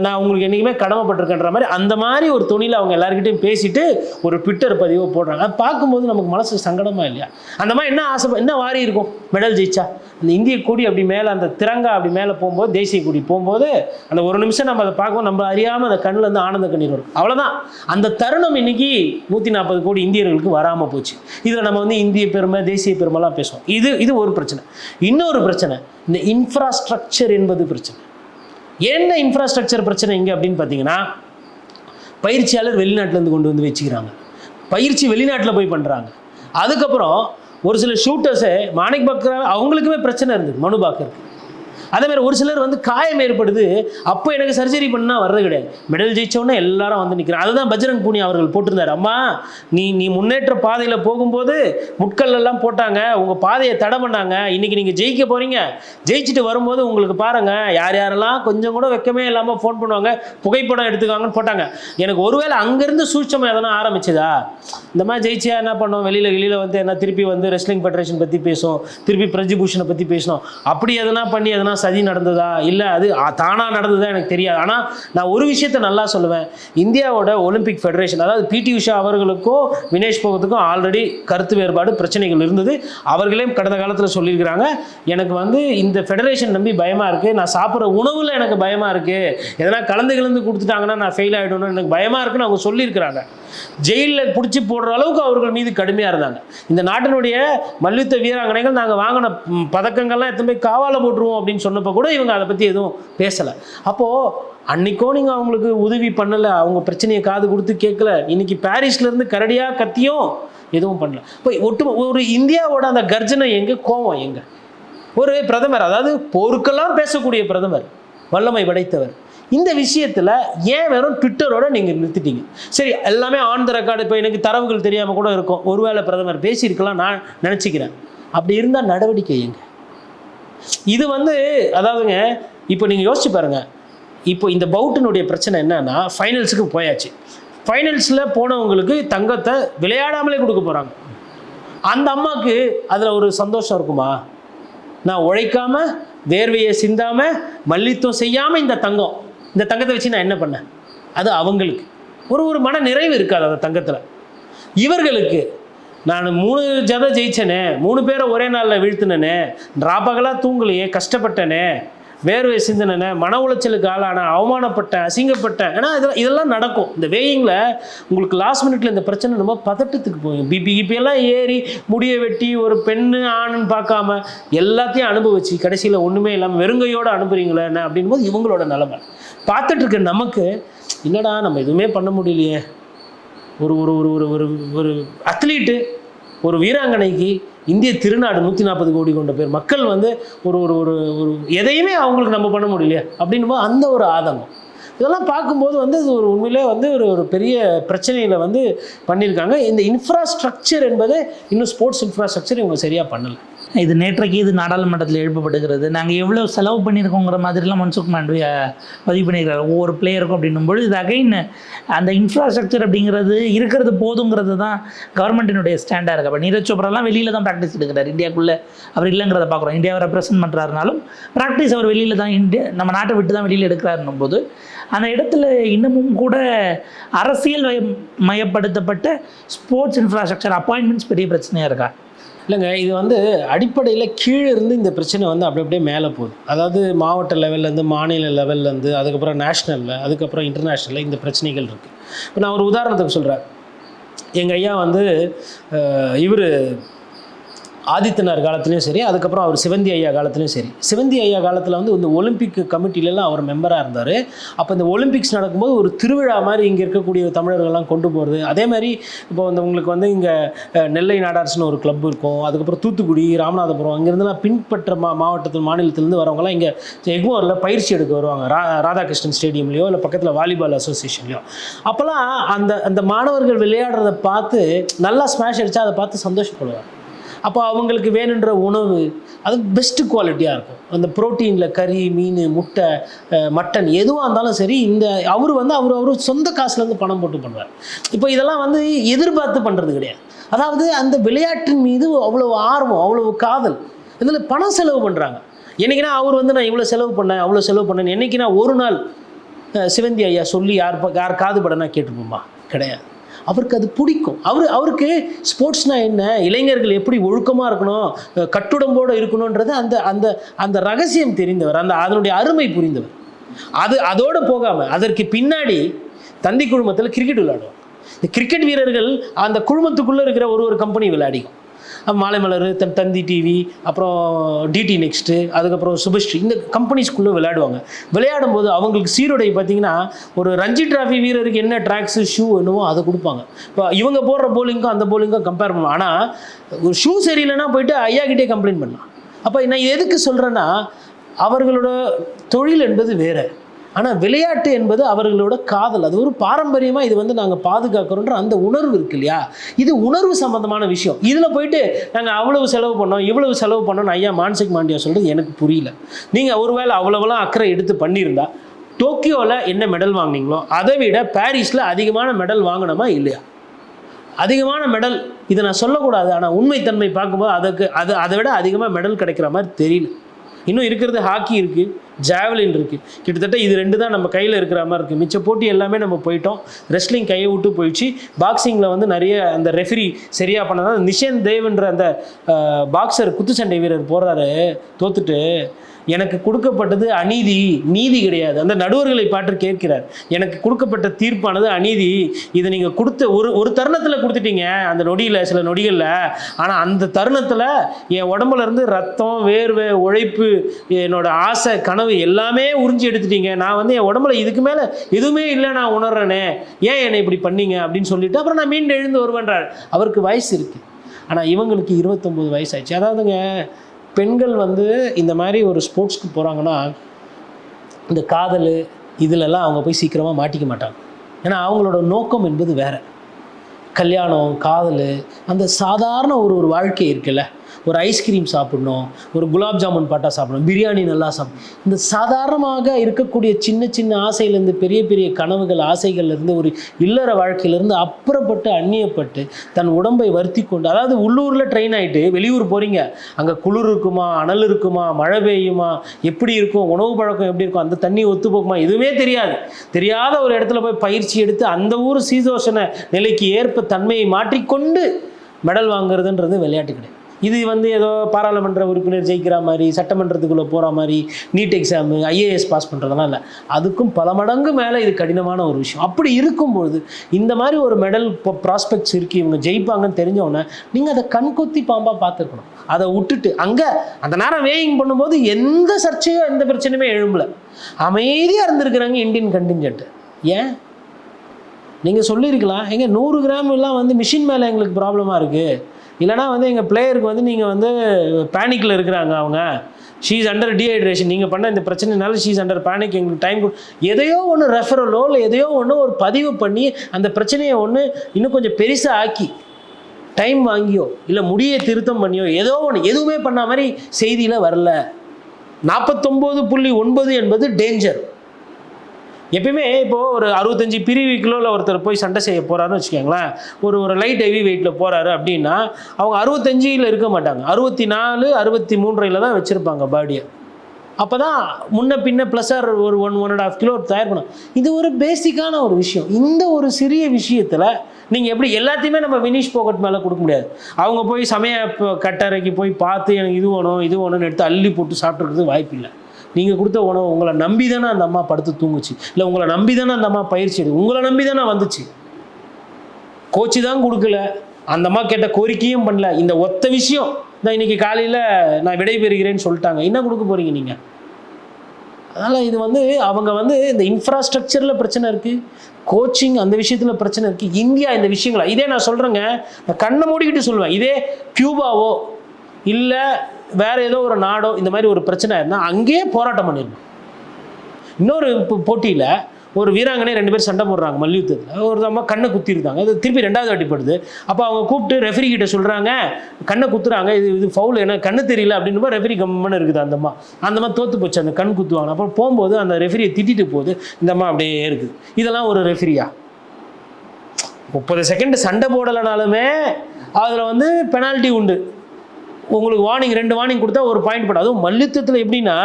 நான் உங்களுக்கு என்றைக்குமே கடமைப்பட்டிருக்கேன்ற மாதிரி அந்த மாதிரி ஒரு துணியில் அவங்க எல்லாருக்கிட்டையும் பேசிட்டு ஒரு ட்விட்டர் பதிவை போடுறாங்க. அது பார்க்கும்போது நமக்கு மனசு சங்கடமா இல்லையா? அந்த மாதிரி என்ன ஆசை என்ன வாரி இருக்கும்? மெடல் ஜெயிச்சா? அந்த இந்திய கொடி அப்படி மேலே அந்த திரங்கா அப்படி மேலே போகும்போது தேசிய கொடி போகும்போது அந்த ஒரு நிமிஷம் நம்ம அதை பார்க்கும்போது நம்ம அறியாமல் அந்த கண்ணில் இருந்து ஆனந்த கண்ணீர் வரும். அவ்வளோதான் அந்த தருணம் இன்னைக்கு நூற்றி நாற்பது கோடி இந்தியர்களுக்கு வராமல் போச்சு. இதில் நம்ம வந்து இந்திய பெருமை தேசிய பெருமைலாம் பேசுவோம். இது இது ஒரு பிரச்சனை. இன்னொரு பிரச்சனை இந்த இன்ஃப்ராஸ்ட்ரக்சர் என்பது பிரச்சனை. என்ன இன்ஃப்ராஸ்ட்ரக்சர் பிரச்சனை இங்கே அப்படின்னு பார்த்தீங்கன்னா பயிற்சியாளர் வெளிநாட்டிலேருந்து கொண்டு வந்து வச்சுக்கிறாங்க. பயிற்சி வெளிநாட்டில் போய் பண்ணுறாங்க அதுக்கப்புறம் ஒரு சில ஷூட்டர்ஸு மாணிக் பக்ரா அவங்களுக்குமே பிரச்சனை இருந்தது மனு பாக்கருக்கு அதே மாதிரி ஒரு சிலர் வந்து காயம் ஏற்படுது. அப்போ எனக்கு சர்ஜரி பண்ணால் வர்றது கிடையாது. மெடல் ஜெயிச்சோன்னே எல்லாரும் வந்து நிற்கிறாங்க அதுதான் பஜ்ரங் பூனி அவர்கள் போட்டிருந்தார். அம்மா நீ நீ முன்னேற்ற பாதையில் போகும்போது முட்கள் எல்லாம் போட்டாங்க. உங்கள் பாதையை தடை பண்ணாங்க. இன்றைக்கி நீங்கள் ஜெயிக்க போகிறீங்க ஜெயிச்சுட்டு வரும்போது உங்களுக்கு பாருங்கள் யார் யாரெல்லாம் கொஞ்சம் கூட வெக்கமே இல்லாமல் ஃபோன் பண்ணுவாங்க புகைப்படம் எடுத்துக்காங்கன்னு போட்டாங்க. எனக்கு ஒருவேளை அங்கேருந்து சூட்சமாக எதனா ஆரம்பிச்சதா? இந்த மாதிரி ஜெயிச்சியா என்ன பண்ணோம் வெளியில் வெளியில் வந்து என்ன திருப்பி வந்து ரெஸ்லிங் ஃபெடரேஷன் பற்றி பேசும் திருப்பி பிரஜிபூஷனை பற்றி பேசணும் அப்படி எதனா பண்ணி எதனா எதனா சதி நடந்ததா? இல்லை அது தானாக நடந்ததா எனக்கு தெரியாது. ஆனால் நான் ஒரு விஷயத்தை நல்லா சொல்லுவேன். இந்தியாவோட ஒலிம்பிக் ஃபெடரேஷன் அதாவது பிடி உஷா அவர்களுக்கும் வினேஷ் போகத்துக்கும் ஆல்ரெடி கருத்து வேறுபாடு பிரச்சனைகள் இருந்தது. அவர்களையும் கடந்த காலத்தில் சொல்லியிருக்கிறாங்க. எனக்கு வந்து இந்த ஃபெடரேஷன் நம்பி பயமாக இருக்குது நான் சாப்பிட்ற உணவில் எனக்கு பயமாக இருக்குது எதனா கலந்து கலந்து கொடுத்துட்டாங்கன்னா நான் ஃபெயில் ஆகிடணும் எனக்கு பயமாக இருக்குன்னு அவங்க சொல்லியிருக்கிறாங்க. ஜெயிலில் பிடிச்சி போடுற அளவுக்கு அவர்கள் மீது கடுமையாக இருந்தாங்க. இந்த நாட்டினுடைய மல்யுத்த வீராங்கனைகள் நாங்கள் வாங்கின பதக்கங்கள்லாம் எத்தனை போய் காவால போட்டுருவோம் அப்படின்னு சொன்னப்போ கூட இவங்க அதை பற்றி எதுவும் பேசலை. அப்போது அன்றைக்கோ நீங்கள் அவங்களுக்கு உதவி பண்ணலை அவங்க பிரச்சனையை காது கொடுத்து கேட்கல இன்னைக்கு பாரிஸ்லேருந்து கரடியாக கத்தியும் எதுவும் பண்ணல. இப்போ ஒட்டு ஒரு இந்தியாவோட அந்த கர்ஜனை எங்கே கோவம் எங்கே? ஒரு பிரதமர் அதாவது போருக்கெல்லாம் பேசக்கூடிய பிரதமர் வல்லமை படைத்தவர். இந்த விஷயத்தில் ஏன் வெறும் ட்விட்டரோட நீங்கள் நிறுத்திட்டீங்க? சரி எல்லாமே ஆன் த ரெக்கார்டு இப்போ எனக்கு தரவுகள் தெரியாமல் கூட இருக்கும். ஒருவேளை பிரதமர் பேசியிருக்கலாம் நான் நினச்சிக்கிறேன். அப்படி இருந்தால் நடவடிக்கை எங்க? இது வந்து அதாவதுங்க இப்போ நீங்கள் யோசிச்சு பாருங்கள் இப்போ இந்த பவுட்டினுடைய பிரச்சனை என்னன்னா ஃபைனல்ஸுக்கு போயாச்சு. ஃபைனல்ஸில் போனவங்களுக்கு தங்கத்தை விளையாடாமலே கொடுக்க போகிறாங்க அந்த அம்மாவுக்கு அதில் ஒரு சந்தோஷம் இருக்குமா? நான் உழைக்காமல் வேர்வையை சிந்தாமல் மல்லித்தம் செய்யாமல் இந்த தங்கம் இந்த தங்கத்தை வச்சு நான் என்ன பண்ணேன்? அது அவங்களுக்கு. ஒரு ஒரு மன நிறைவு இருக்காது அந்த தங்கத்தில். இவர்களுக்கு நான் மூணு ஜதை ஜெயிச்சனே மூணு பேரை ஒரே நாளில் வீழ்த்தினனே ராப்பகலாக தூங்கலையே கஷ்டப்பட்டனே வேர்வை சிந்தனே மன உளைச்சலுக்கு ஆளான அவமானப்பட்டேன் அசிங்கப்பட்டேன். ஏன்னா இதெல்லாம் இதெல்லாம் நடக்கும். இந்த வேயிங்கில் உங்களுக்கு லாஸ்ட் மினிட்ல இந்த பிரச்சனை ரொம்ப பதட்டத்துக்கு போகும். பிபி கிபியெல்லாம் ஏறி முடிய வெட்டி ஒரு பெண்ணு ஆணுன்னு பார்க்காம எல்லாத்தையும் அனுபவிச்சு கடைசியில் ஒன்றுமே இல்லாமல் வெறுங்கையோடு அனுப்புறீங்களே என்ன அப்படின்போது இவங்களோட நிலமை. பார்த்துட்டு இருக்க நமக்கு என்னடா நம்ம எதுவுமே பண்ண முடியலையே. ஒரு ஒரு ஒரு ஒரு ஒரு ஒரு அத்லீட்டு ஒரு வீராங்கனைக்கு இந்திய திருநாடு நூற்றி நாற்பது கோடி கொண்ட பேர். மக்கள் வந்து ஒரு ஒரு ஒரு ஒரு எதையுமே அவங்களுக்கு நம்ம பண்ண முடியலையே அப்படின்னும் போது அந்த ஒரு ஆதங்கம். இதெல்லாம் பார்க்கும்போது வந்து இது ஒரு உண்மையிலே வந்து ஒரு ஒரு பெரிய பிரச்சனையில் வந்து பண்ணியிருக்காங்க. இந்த இன்ஃப்ராஸ்ட்ரக்சர் என்பது இன்னும் ஸ்போர்ட்ஸ் இன்ஃப்ராஸ்ட்ரக்சர் இவங்க சரியாக பண்ணலை. இது நேற்றைக்கு இது நாடாளுமன்றத்தில் எழுப்பப்படுகிறது. நாங்கள் எவ்வளோ செலவு பண்ணியிருக்கோங்கிற மாதிரிலாம் மன்சுக் மாண்டவி பதிவு பண்ணியிருக்காரு. ஒவ்வொரு பிளேயருக்கும் அப்படின்னும் பொழுது இது அகைன் அந்த இன்ஃப்ராஸ்ட்ரக்சர் அப்படிங்கிறது இருக்கிறது போதுங்கிறது தான் கவர்மெண்ட்டினுடைய ஸ்டாண்டாக இருக்குது அப்போ நீரஜ் சோப்ராலாம் வெளியில் தான் ப்ராக்டிஸ் எடுக்கிறார். இந்தியாக்குள்ளே அவர் இல்லைங்கிறத பார்க்குறோம். இந்தியாவை ரெப்ரசன்ட் பண்ணுறாருனாலும் ப்ராக்டிஸ் அவர் வெளியில் தான் இந்தியா நம்ம நாட்டை விட்டு தான் வெளியில் எடுக்கிறாருன்னும் போது அந்த இடத்துல இன்னமும் கூட அரசியல் மயப்படுத்தப்பட்ட ஸ்போர்ட்ஸ் இன்ஃப்ராஸ்ட்ரக்சர் அப்பாயின்மெண்ட்ஸ் பெரிய பிரச்சனையாக இருக்கா? இல்லைங்க இது வந்து அடிப்படையில் கீழே இருந்து இந்த பிரச்சனை வந்து அப்படி அப்படியே மேலே போகுது. அதாவது மாவட்ட லெவல்லேருந்து மாநில லெவல்லேருந்து அதுக்கப்புறம் நேஷ்னலில் அதுக்கப்புறம் இன்டர்நேஷ்னலில் இந்த பிரச்சனைகள் இருக்குது இப்போ நான் ஒரு உதாரணத்துக்கு சொல்கிறேன் எங்கள் ஐயா வந்து இவர் ஆதித்தனார் காலத்துலேயும் சரி அதுக்கப்புறம் அவர் சிவந்தி ஐயா காலத்துலேயும் சரி. சிவந்தி ஐயா காலத்தில் வந்து இந்த ஒலிம்பிக் கமிட்டிலலாம் அவர் மெம்பராக இருந்தார். அப்போ இந்த ஒலிம்பிக்ஸ் நடக்கும்போது ஒரு திருவிழா மாதிரி இங்கே இருக்கக்கூடிய தமிழர்கள்லாம் கொண்டு போகிறது அதே மாதிரி இப்போ வந்து உங்களுக்கு வந்து இங்கே நெல்லை நாடார்ஸ்னு ஒரு கிளப் இருக்கும். அதுக்கப்புறம் தூத்துக்குடி ராமநாதபுரம் அங்கேருந்துலாம் பின்பற்ற மா மாவட்டத்தில் மாநிலத்திலேருந்து வரவங்கலாம் இங்கே எக்மோரில் பயிற்சி எடுக்க வருவாங்க. ரா ராதாகிருஷ்ணன் ஸ்டேடியம்லையோ இல்லை பக்கத்தில் வாலிபால் அசோசியேஷன்லையோ அப்போல்லாம் அந்த அந்த மாணவர்கள் விளையாடுறத பார்த்து நல்லா ஸ்மாஷ் அடித்தா அதை பார்த்து சந்தோஷப்படுவாங்க. அப்போ அவங்களுக்கு வேணுன்ற உணவு அது பெஸ்ட்டு குவாலிட்டியாக இருக்கும். அந்த ப்ரோட்டீனில் கறி மீன் முட்டை மட்டன் எதுவாக இருந்தாலும் சரி இந்த அவர் வந்து அவர் அவர் சொந்த காசுலேருந்து பணம் போட்டு பண்ணுவார். இப்போ இதெல்லாம் வந்து எதிர்பார்த்து பண்ணுறது கிடையாது. அதாவது அந்த விளையாட்டின் மீது அவ்வளோ ஆர்வம் அவ்வளோ காதல் இதில் பணம் செலவு பண்ணுறாங்க என்னைக்குன்னா அவர் வந்து நான் இவ்வளோ செலவு பண்ணேன் அவ்வளோ செலவு பண்ணேன் என்னைக்குன்னா ஒரு நாள் சிவந்தி ஐயா சொல்லி யார் ப- யார் காது படனா கேட்டுப்போமா? கிடையாது. அவருக்கு அது பிடிக்கும். அவர் அவருக்கு ஸ்போர்ட்ஸ்னால் என்ன? இளைஞர்கள் எப்படி ஒழுக்கமாக இருக்கணும்? கட்டுடம்போடு இருக்கணுன்றது அந்த அந்த அந்த ரகசியம் தெரிந்தவர். அந்த அதனுடைய அருமை புரிந்தவர். அது அதோடு போகாமல் அதற்கு பின்னாடி தந்தி குழுமத்தில் கிரிக்கெட் விளையாடுவாங்க இந்த கிரிக்கெட் வீரர்கள் அந்த குழுமத்துக்குள்ளே இருக்கிற ஒரு ஒரு கம்பெனி விளையாடிக்கும். மாலை மாலைமலர் தன் தந்தி டிவி அப்புறம் டிடி நெக்ஸ்ட்டு அதுக்கப்புறம் சுபஸ்ரீ இந்த கம்பெனிஸ்குள்ளே விளையாடுவாங்க. விளையாடும் போது அவங்களுக்கு சீருடை பார்த்தீங்கன்னா ஒரு ரஞ்சி டிராஃபி வீரருக்கு என்ன ட்ராக்ஸு ஷூ என்னவோ அதை கொடுப்பாங்க. இப்போ இவங்க போடுற போலிங்க்கும் அந்த போலிங்க்கும் கம்பேர் பண்ணலாம். ஆனால் ஒரு ஷூ சரியில்லைன்னா போயிட்டு ஐயா கிட்டே கம்ப்ளைண்ட் பண்ணலாம். அப்போ நான் எதுக்கு சொல்கிறேன்னா அவர்களோட தொழில் என்பது வேறு. ஆனால் விளையாட்டு என்பது அவர்களோட காதல். அது ஒரு பாரம்பரியமாக இது வந்து நாங்கள் பாதுகாக்கிறோன்ற அந்த உணர்வு இருக்கு இல்லையா? இது உணர்வு சம்மந்தமான விஷயம். இதில் போயிட்டு நாங்கள் அவ்வளவு செலவு பண்ணோம் இவ்வளவு செலவு பண்ணோம்னு ஐயா மான்சிக் மாண்டியா சொல்கிறது எனக்கு புரியல. நீங்கள் ஒருவேளை அவ்வளவுலாம் அக்கறை எடுத்து பண்ணியிருந்தா டோக்கியோவில் என்ன மெடல் வாங்குனீங்களோ அதை விட பாரிஸில் அதிகமான மெடல் வாங்கினோமா இல்லையா? அதிகமான மெடல் இதை நான் சொல்லக்கூடாது. ஆனால் உண்மைத்தன்மை பார்க்கும்போது அதுக்கு அது அதை விட அதிகமாக மெடல் கிடைக்கிற மாதிரி தெரியல. இன்னும் இருக்கிறது ஹாக்கி இருக்குது ஜாவலின் இருக்குது கிட்டத்தட்ட இது ரெண்டு தான் நம்ம கையில் இருக்கிற மாதிரி இருக்குது மிச்ச போட்டி எல்லாமே நம்ம போயிட்டோம். ரெஸ்லிங் கையை விட்டு போயிடுச்சு. பாக்ஸிங்கில் வந்து நிறைய அந்த ரெஃபரி சரியாக பண்ணதான் நிஷேன் தேவ்ன்ற அந்த பாக்ஸர் குத்துச்சண்டை வீரர் போகிறாரு தோத்துட்டு எனக்கு கொடுக்கப்பட்டது அநீதி நீதி கிடையாது. அந்த நடுவர்களை பாட்டு கேட்கிறார். எனக்கு கொடுக்கப்பட்ட தீர்ப்பானது அநீதி. இதை நீங்கள் கொடுத்த ஒரு ஒரு தருணத்தில் கொடுத்துட்டீங்க அந்த நொடியில் சில நொடிகளில். ஆனால் அந்த தருணத்தில் என் உடம்புல இருந்து ரத்தம் வேர்வை உழைப்பு என்னோட ஆசை கனவு எல்லாமே உறிஞ்சி எடுத்துட்டீங்க. நான் வந்து என் உடம்புல இதுக்கு மேலே எதுவுமே இல்லை நான் உணர்றேனே. ஏன் என்னை இப்படி பண்ணீங்க அப்படின்னு சொல்லிட்டு அப்புறம் நான் மீண்டும் எழுந்து வருவேன்றார். அவருக்கு வயசு இருக்குது ஆனால் இவங்களுக்கு இருபத்தொம்போது வயசாச்சு அதாவதுங்க பெண்கள் வந்து இந்த மாதிரி ஒரு ஸ்போர்ட்ஸ்க்கு போகிறாங்கன்னா இந்த காதல் இதிலெல்லாம் அவங்க போய் சீக்கிரமாக மாட்டிக்க மாட்டாங்க. ஏன்னா அவங்களோட நோக்கம் என்பது வேறு. கல்யாணம் காதல் அந்த சாதாரண ஒரு ஒரு வாழ்க்கை இருக்குல்ல. ஒரு ஐஸ்கிரீம் சாப்பிடணும் ஒரு குலாப் ஜாமுன் பாட்டா சாப்பிடணும் பிரியாணி நல்லா சாப்பிடணும் இந்த சாதாரணமாக இருக்கக்கூடிய சின்ன சின்ன ஆசையிலேருந்து பெரிய பெரிய கனவுகள் ஆசைகள்லேருந்து ஒரு இல்லற வாழ்க்கையிலேருந்து அப்புறப்பட்டு அந்நியப்பட்டு தன் உடம்பை வருத்தி கொண்டு அதாவது உள்ளூரில் ட்ரெயின் ஆகிட்டு வெளியூர் போகிறீங்க அங்கே குளிர் இருக்குமா அனல் இருக்குமா மழை பெய்யுமா எப்படி இருக்கும் உணவு பழக்கம் எப்படி இருக்கும் அந்த தண்ணி ஒத்து போகுமா எதுவுமே தெரியாது. தெரியாத ஒரு இடத்துல போய் பயிற்சி எடுத்து அந்த ஊர் சீதோஷண நிலைக்கு ஏற்ப தன்மையை மாற்றிக்கொண்டு மெடல் வாங்குறதுன்றது விளையாட்டு கிடையாது இது வந்து ஏதோ பாராளுமன்ற உறுப்பினர் ஜெயிக்கிற மாதிரி சட்டமன்றத்துக்குள்ளே போகிற மாதிரி நீட் எக்ஸாமு ஐஏஎஸ் பாஸ் பண்ணுறதெல்லாம் இல்லை. அதுக்கும் பல மடங்கு மேலே இது கடினமான ஒரு விஷயம். அப்படி இருக்கும்பொழுது இந்த மாதிரி ஒரு மெடல் இப்போ ப்ராஸ்பெக்ட்ஸ் இருக்குது இவங்க ஜெயிப்பாங்கன்னு தெரிஞ்சவொடனே நீங்கள் அதை கண்கொத்தி பாம்பாக பார்த்துருக்கணும் அதை விட்டுட்டு அங்கே அந்த நேரம் வேயிங் பண்ணும்போது எந்த சர்ச்சையோ எந்த பிரச்சனையுமே எழும்பல. அமைதியாக இருந்திருக்கிறாங்க இந்தியன் கண்டிஞ்சன்ட் ஏன்? நீங்கள் சொல்லியிருக்கலாம். எங்கே நூறு கிராம் எல்லாம் வந்து மிஷின் மேலே எங்களுக்கு ப்ராப்ளமாக இருக்குது இல்லைனா வந்து எங்கள் பிளேயருக்கு வந்து நீங்கள் வந்து பேனிக்கில் இருக்கிறாங்க அவங்க. ஷீஸ் அண்டர் டீஹைட்ரேஷன் நீங்கள் பண்ண இந்த பிரச்சனைனால ஷீஸ் அண்டர் பேனிக் எங்களுக்கு டைம் எதையோ ஒன்று ரெஃபரலோ இல்லை எதையோ ஒன்று ஒரு பதிவு பண்ணி அந்த பிரச்சனையை ஒன்று இன்னும் கொஞ்சம் பெருசாக ஆக்கி டைம் வாங்கியோ இல்லை முடியை திருத்தம் பண்ணியோ ஏதோ ஒன்று எதுவுமே பண்ண மாதிரி செய்தியில் வரல. நாற்பத்தொம்போது புள்ளி ஒன்பது என்பது டேஞ்சர் எப்பயுமே இப்போது ஒரு அறுபத்தஞ்சு பிரிவு இல்லை ஒருத்தர் போய் சண்டை செய்ய போகிறாருன்னு வச்சுக்கோங்களேன். ஒரு ஒரு லைட் ஹெவி வெயிட்டில் போகிறாரு அப்படின்னா அவங்க அறுபத்தஞ்சில் இருக்க மாட்டாங்க. அறுபத்தி நாலு அறுபத்தி மூன்றையில் தான் வச்சுருப்பாங்க பாடியை அப்போ தான் முன்ன பின்ன ஆர் ஒரு one one and half kilo தயார் பண்ணும் இது ஒரு பேசிக்கான ஒரு விஷயம். இந்த ஒரு சிறிய விஷயத்தில் நீங்கள் எப்படி எல்லாத்தையுமே நம்ம வினிஷ் போகட் மேலே கொடுக்க முடியாது. அவங்க போய் சமய கட்டறைக்கு போய் பார்த்து எனக்கு இது வேணும் இது வேணும்னு எடுத்து அள்ளி போட்டு சாப்பிட்றதுக்கு வாய்ப்பு இல்லை நீங்கள் கொடுத்த உணவு உங்களை நம்பி தானே அந்த அம்மா படுத்து தூங்குச்சு. இல்லை உங்களை நம்பி தானே அந்த அம்மா பயிற்சி எடு உங்களை நம்பி தானே வந்துச்சு. கோச்சு தான் கொடுக்கல. அந்த அம்மா கேட்ட கோரிக்கையும் பண்ணல. இந்த ஒத்த விஷயம் நான் இன்னைக்கு காலையில் நான் விடைபெறுகிறேன்னு சொல்லிட்டாங்க. என்ன கொடுக்க போகிறீங்க நீங்கள் அதனால் இது வந்து அவங்க வந்து இந்த இன்ஃப்ராஸ்ட்ரக்சரில் பிரச்சனை இருக்குது கோச்சிங் அந்த விஷயத்தில் பிரச்சனை இருக்குது இந்தியா இந்த விஷயங்களை இதே நான் சொல்கிறேங்க நான் கண்ணை மூடிக்கிட்டு சொல்லுவேன் இதே கியூபாவோ இல்லை வேறு ஏதோ ஒரு நாடோ இந்த மாதிரி ஒரு பிரச்சனை இருந்தால் அங்கேயே போராட்டம் பண்ணிடணும். இன்னொரு போட்டியில் ஒரு வீராங்கனை ரெண்டு பேர் சண்டை போடுறாங்க மல்யுத்தத்தில். ஒரு அம்மா கண்ணை குத்திருந்தாங்க அது திருப்பி ரெண்டாவது வாட்டி படுது. அப்போ அவங்க கூப்பிட்டு ரெஃபரி கிட்ட சொல்கிறாங்க கண்ணை குத்துறாங்க. இது இது ஃபவுல் ஏன்னா கண்ணு தெரியல அப்படின்னு ரெஃபரி கம்மன்னு இருக்குது அந்த அம்மா. அந்த தோத்து போச்சு. அந்த கண் குத்துவாங்க. அப்புறம் போகும்போது அந்த ரெஃபரியை திட்டிட்டு போகுது. இந்த அம்மா அப்படியே இருக்குது இதெல்லாம் ஒரு ரெஃபரியா முப்பது செகண்ட் சண்டை போடலைனாலுமே அதில் வந்து பெனால்ட்டி உண்டு. உங்களுக்கு வார்னிங் ரெண்டு வார்னிங் கொடுத்தா ஒரு பாயிண்ட் போடும். அதுவும் மல்யுத்தத்தில் எப்படின்னா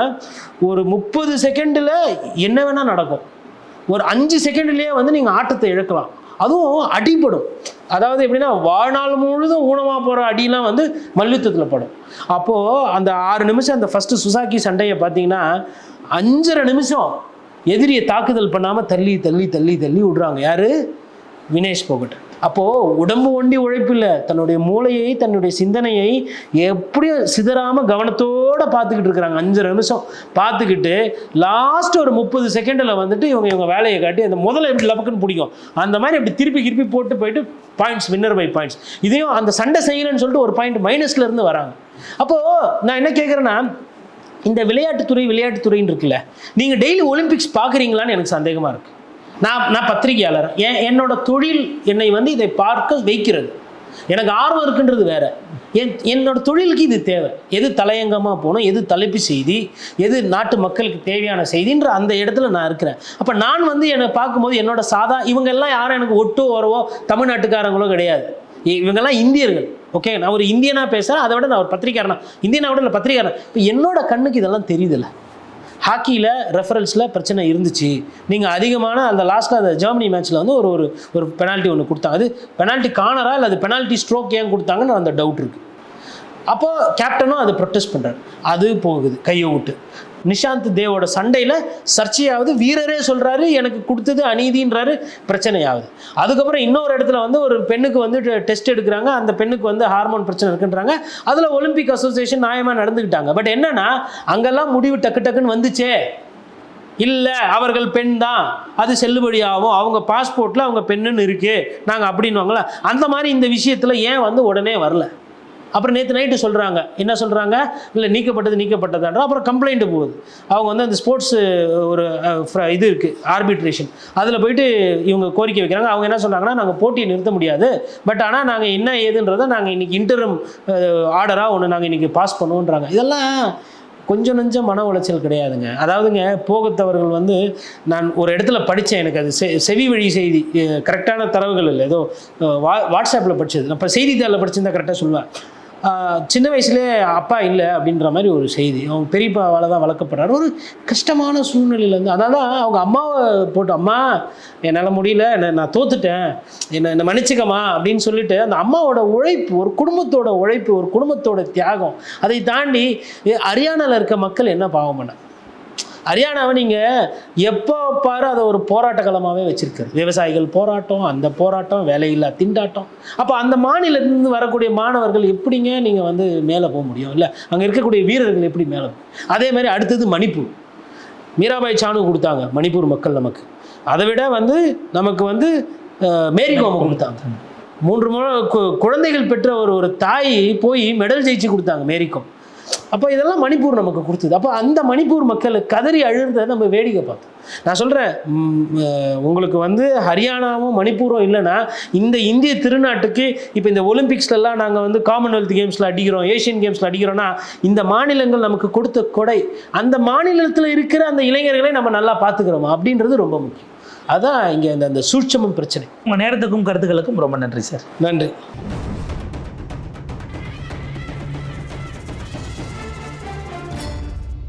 ஒரு முப்பது செகண்டில் என்ன வேணால் நடக்கும். ஒரு அஞ்சு செகண்ட்லேயே வந்து நீங்கள் ஆட்டத்தை இழக்கலாம். அதுவும் அடிபடும். அதாவது எப்படின்னா வாழ்நாள் முழுதும் ஊனமாக போகிற அடிலாம் வந்து மல்யுத்தத்தில் படும். அப்போது அந்த ஆறு நிமிஷம் அந்த ஃபஸ்ட்டு சுசாக்கி சண்டையை பார்த்தீங்கன்னா அஞ்சரை நிமிஷம் எதிரியை தாக்குதல் பண்ணாமல் தள்ளி தள்ளி தள்ளி தள்ளி விடுறாங்க. யார்? வினேஷ் போகட்டு அப்போது உடம்பு ஒண்டி உழைப்பு இல்லை. தன்னுடைய மூளையை தன்னுடைய சிந்தனையை எப்படியும் சிதறாமல் கவனத்தோடு பார்த்துக்கிட்டு இருக்கிறாங்க. அஞ்சரை நிமிஷம் பார்த்துக்கிட்டு லாஸ்ட் ஒரு முப்பது செகண்டில் வந்துட்டு இவங்க இவங்க வேலையை காட்டி அந்த முதல்ல எப்படி லபக்குன்னு பிடிக்கும். அந்த மாதிரி எப்படி திருப்பி திருப்பி போட்டு போயிட்டு பாயிண்ட்ஸ் வின்னர் பை பாயிண்ட்ஸ் இதையும் அந்த சண்டை செய்யலன்னு சொல்லிட்டு ஒரு பாயிண்ட் மைனஸ்ல இருந்து வராங்க. அப்போது நான் என்ன கேட்குறேன்னா இந்த விளையாட்டுத்துறை விளையாட்டுத்துறைன்னு இருக்குல்ல நீங்கள் டெய்லி ஒலிம்பிக்ஸ் பார்க்குறீங்களான்னு எனக்கு சந்தேகமாக இருக்குது நான் நான் பத்திரிகையாளர். என் என்னோட தொழில் என்னை வந்து இதை பார்க்க வைக்கிறது. எனக்கு ஆர்வம் இருக்குன்றது வேற. என் என்னோட தொழிலுக்கு இது தேவை. எது தலையங்கமாக போகணும் எது தலைப்பு செய்தி எது நாட்டு மக்களுக்கு தேவையான செய்தின்ற அந்த இடத்துல நான் இருக்கிறேன். அப்போ நான் வந்து என்னை பார்க்கும்போது என்னோட சாதா இவங்க எல்லாம் யாரும் எனக்கு ஒட்டோ வரவோ தமிழ்நாட்டுக்காரங்களோ கிடையாது. இவங்கெல்லாம் இந்தியர்கள். ஓகே நான் ஒரு இந்தியனா பேசுகிறேன் அதை விட நான் ஒரு பத்திரிக்காரனா இந்தியனா விட இல்லை பத்திரிக்காரன் இப்போ என்னோட கண்ணுக்கு இதெல்லாம் தெரியுதில்லை. ஹாக்கியில் ரெஃபரன்ஸில் பிரச்சனை இருந்துச்சு. நீங்கள் அதிகமான அந்த லாஸ்ட்டில் அந்த ஜெர்மனி மேட்ச்சில் வந்து ஒரு ஒரு ஒரு பெனால்ட்டி ஒன்று கொடுத்தாங்க. அது பெனால்ட்டி கார்னரா இல்லை அது பெனால்ட்டி ஸ்ட்ரோக் ஏன் கொடுத்தாங்கன்னு அந்த டவுட் இருக்குது அப்போது கேப்டனும் அதை ப்ரொட்டஸ்ட் பண்ணுறாரு அது போகுது கையை விட்டு. நிஷாந்த் தேவோட சண்டையில் சர்ச்சையாவது வீரரே சொல்கிறாரு எனக்கு கொடுத்தது அநீதின்றாரு பிரச்சனையாகுது அதுக்கப்புறம் இன்னொரு இடத்துல வந்து ஒரு பெண்ணுக்கு வந்து டெஸ்ட் எடுக்கிறாங்க அந்த பெண்ணுக்கு வந்து ஹார்மோன் பிரச்சனை இருக்குன்றாங்க. அதில் ஒலிம்பிக் அசோசியேஷன் நியாயமாக நடந்துக்கிட்டாங்க பட் என்னன்னா அங்கெல்லாம் முடிவு டக்கு டக்குன்னு வந்துச்சே. இல்லை அவர்கள் பெண் தான். அது செல்லுபடியாகும். அவங்க பாஸ்போர்ட்டில் அவங்க பெண்ணுன்னு இருக்குது நாங்கள் அப்படின்வாங்களா அந்த மாதிரி இந்த விஷயத்தில் ஏன் வந்து உடனே வரல? அப்புறம் நேற்று நைட்டு சொல்கிறாங்க என்ன சொல்கிறாங்க இல்லை நீக்கப்பட்டது நீக்கப்பட்டதான்ற. அப்புறம் கம்ப்ளைண்ட் போகுது. அவங்க வந்து அந்த ஸ்போர்ட்ஸ் ஒரு இது இருக்குது ஆர்பிட்ரேஷன் அதில் போயிட்டு இவங்க கோரிக்கை வைக்கிறாங்க. அவங்க என்ன சொல்கிறாங்கன்னா நாங்கள் போட்டியை நிறுத்த முடியாது. பட் ஆனால் நாங்கள் என்ன ஏதுன்றதை நாங்கள் இன்றைக்கி இன்டர்ம் ஆர்டராக ஒன்று நாங்கள் இன்றைக்கி பாஸ் பண்ணுவோன்றாங்க. இதெல்லாம் கொஞ்சம் நஞ்சம் மன உளைச்சல் கிடையாதுங்க. அதாவதுங்க போகத்தவர்கள் வந்து நான் ஒரு இடத்துல படித்தேன் எனக்கு. அது செ- செவி வழி செய்தி கரெக்டான தரவுகள் இல்லை. ஏதோ வா வாட்ஸ்அப்பில் படித்தது நான் இப்போ செய்தித்தாளில் படிச்சிருந்தா கரெக்டாக சொல்லுவேன் சின்ன வயசுலேயே அப்பா இல்லை அப்படின்ற மாதிரி ஒரு செய்தி. அவங்க பெரியப்பாவால் தான் வளர்க்கப்படுறாரு. ஒரு கஷ்டமான சூழ்நிலையிலேருந்து அதனால தான் அவங்க அம்மாவை போட்டு அம்மா என்னால் முடியல நான் நான் தோத்துட்டேன். என்னை என்னை மன்னிச்சுக்கம்மா அப்படின்னு சொல்லிட்டு அந்த அம்மாவோட உழைப்பு ஒரு குடும்பத்தோட உழைப்பு ஒரு குடும்பத்தோட தியாகம் அதை தாண்டி ஹரியானாவில் இருக்க மக்கள் என்ன பாவம் பண்ணாங்க? ஹரியானாவை நீங்கள் எப்போ பாரு அதை ஒரு போராட்ட களமாகவே வச்சிருக்காரு. விவசாயிகள் போராட்டம் அந்த போராட்டம் வேலையில்லா திண்டாட்டம். அப்போ அந்த மாநிலத்திலிருந்து வரக்கூடிய மாணவர்கள் எப்படிங்க நீங்கள் வந்து மேலே போக முடியும்? இல்லை அங்கே இருக்கக்கூடிய வீரர்கள் எப்படி மேலே அதே மாதிரி அடுத்தது மணிப்பூர். மீராபாய் சானு கொடுத்தாங்க மணிப்பூர் மக்கள் நமக்கு. அதை விட வந்து நமக்கு வந்து மேரி கோம் கொடுத்தாங்க. மூன்று குழந்தைகள் பெற்ற ஒரு ஒரு தாய் போய் மெடல் ஜெயிச்சு கொடுத்தாங்க மேரிக்கும் அப்போ இதெல்லாம் மணிப்பூர் நமக்கு கொடுத்தது. அப்போ அந்த மணிப்பூர் மக்கள் கதறி அழுறதை நம்ம வேடிக்கை பார்த்தோம். நான் சொல்கிறேன் உங்களுக்கு வந்து ஹரியானாவும் மணிப்பூரும் இல்லைன்னா இந்த இந்திய திருநாட்டுக்கு இப்போ இந்த ஒலிம்பிக்ஸ்லலாம் நாங்கள் வந்து காமன்வெல்த் கேம்ஸில் அடிக்கிறோம் ஏஷியன் கேம்ஸில் அடிக்கிறோன்னா இந்த மாநிலங்கள் நமக்கு கொடுத்த கொடை அந்த மாநிலத்தில் இருக்கிற அந்த இளைஞர்களை நம்ம நல்லா பார்த்துக்கிறோமா? அப்படின்றது ரொம்ப முக்கியம். அதான் இங்கே அந்த அந்த சூட்சமும் பிரச்சனை. உங்கள் நேரத்துக்கும் கருத்துக்களுக்கும் ரொம்ப நன்றி சார். நன்றி.